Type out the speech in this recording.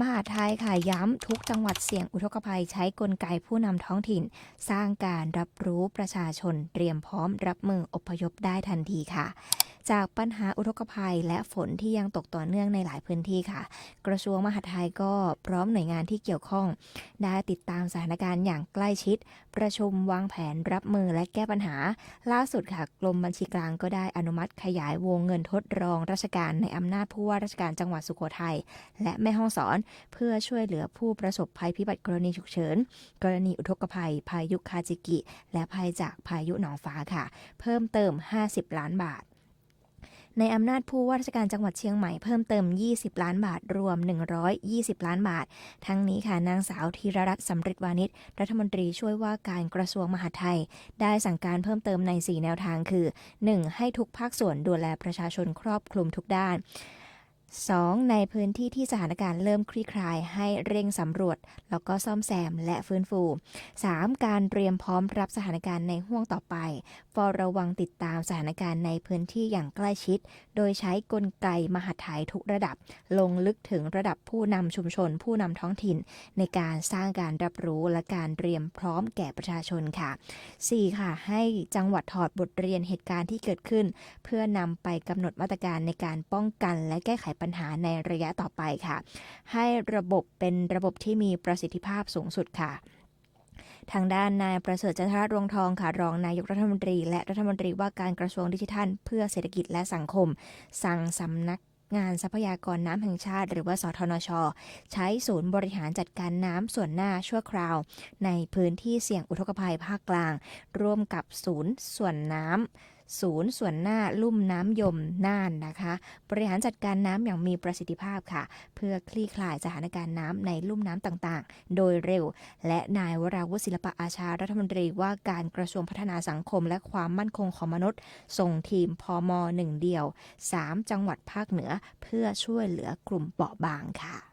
มหาไทยค่ะย้ำทุกจังหวัดเสี่ยงอุทกภัยใช้กลไกผู้นำท้องถิ่น สร้างการรับรู้ประชาชนเตรียมพร้อมรับมืออพยพได้ทันทีค่ะ จากปัญหาอุทกภัย และฝนที่ยังตกต่อเนื่องในหลายพื้นที่ค่ะ กระทรวงมหาดไทยก็พร้อมหน่วยงานที่เกี่ยวข้อง ได้ติดตามสถานการณ์อย่างใกล้ชิด ประชุมวางแผนรับมือและแก้ปัญหา ล่าสุดค่ะกรมบัญชีกลางก็ได้อนุมัติขยายวงเงินทดรองราชการในอำนาจผู้ว่าราชการจังหวัดสุโขทัยและแม่ฮ่องสอน เพื่อช่วยเหลือผู้ประสบภัยพิบัติกรณีฉุกเฉิน กรณีอุทกภัย พายุคาจิกิ และภัยจากพายุหนองฟ้าค่ะ เพิ่มเติม 50 ล้านบาท ในอำนาจผู้ว่าราชการจังหวัดเชียงใหม่เพิ่มเติม 20 ล้านบาท รวม 120 ล้านบาท ทั้งนี้ค่ะนางสาวธีรรัตน์สำริดวานิชรัฐมนตรีช่วยว่าการกระทรวงมหาดไทย ได้สั่งการเพิ่มเติมใน 4 แนวทางคือ 1. ให้ทุกภาคส่วนดูแลประชาชนครอบคลุมทุกด้าน 2. ในพื้นที่ที่สถานการณ์เริ่มคลี่คลายให้เร่งสำรวจ แล้วก็ซ่อมแซมและฟื้นฟู 3. การเตรียมพร้อมรับสถานการณ์ในห่วงต่อไปเฝ้าระวังติดตามสถานการณ์ในพื้นที่อย่างใกล้ชิด โดยใช้กลไกมหาดไทยทุกระดับ ลงลึกถึงระดับผู้นำชุมชน ผู้นำท้องถิ่น ในการสร้างการรับรู้และการเตรียมพร้อมแก่ประชาชนค่ะ 4. ค่ะ ให้จังหวัดถอดบทเรียนเหตุการณ์ที่เกิดขึ้น เพื่อนำไปกำหนดมาตรการในการป้องกันและแก้ไขปัญหาในระยะต่อไปค่ะ ให้ระบบเป็นระบบที่มีประสิทธิภาพสูงสุดค่ะทางด้านนายประเสริฐจันทรรวงทองค่ะรองนายกรัฐมนตรี และรัฐมนตรีว่าการกระทรวงดิจิทัล เพื่อเศรษฐกิจและสังคม สั่งสำนักงานทรัพยากรน้ำแห่งชาติ หรือว่าสทนช ใช้ศูนย์บริหารจัดการน้ำส่วนหน้าชั่วคราว ในพื้นที่เสี่ยงอุทกภัยภาคกลาง ร่วมกับศูนย์ส่วนน้ำศูนย์ส่วนหน้าลุ่มน้ำยมน่านนะคะ บริหารจัดการน้ำอย่างมีประสิทธิภาพค่ะ เพื่อคลี่คลายสถานการณ์น้ำในลุ่มน้ำต่างๆ โดยเร็ว และนายวราวุฒิศิลปะอาชารัฐมนตรีว่าการกระทรวงพัฒนาสังคม และความมั่นคงของมนุษย์ ส่งทีมพมหนึ่งเดียว 3 จังหวัดภาคเหนือ เพื่อช่วยเหลือกลุ่มเปราะบางค่ะ